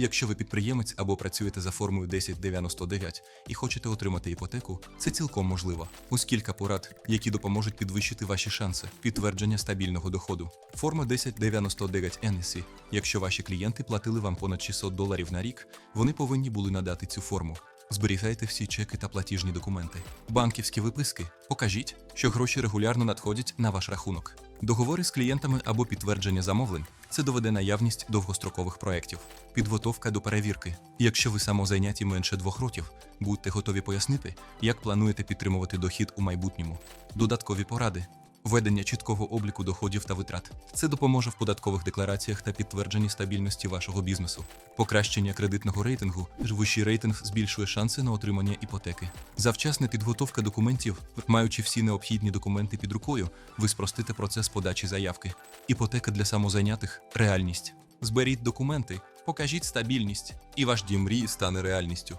Якщо ви підприємець або працюєте за формою 1099 і хочете отримати іпотеку, це цілком можливо. Ось кілька порад, які допоможуть підвищити ваші шанси. Підтвердження стабільного доходу. Форма 1099 NSC. Якщо ваші клієнти платили вам понад 600 доларів на рік, вони повинні були надати цю форму. Зберігайте всі чеки та платіжні документи. Банківські виписки. Покажіть, що гроші регулярно надходять на ваш рахунок. Договори з клієнтами або підтвердження замовлень це доведе наявність довгострокових проєктів. Підготовка до перевірки. Якщо ви самозайняті менше двох років, будьте готові пояснити, як плануєте підтримувати дохід у майбутньому. Додаткові поради. Ведення чіткого обліку доходів та витрат. Це допоможе в податкових деклараціях та підтвердженні стабільності вашого бізнесу. Покращення кредитного рейтингу. Вищий рейтинг збільшує шанси на отримання іпотеки. Завчасна підготовка документів, маючи всі необхідні документи під рукою, ви спростите процес подачі заявки. Іпотека для самозайнятих реальність. Зберіть документи, покажіть стабільність, і ваш дім мрії стане реальністю.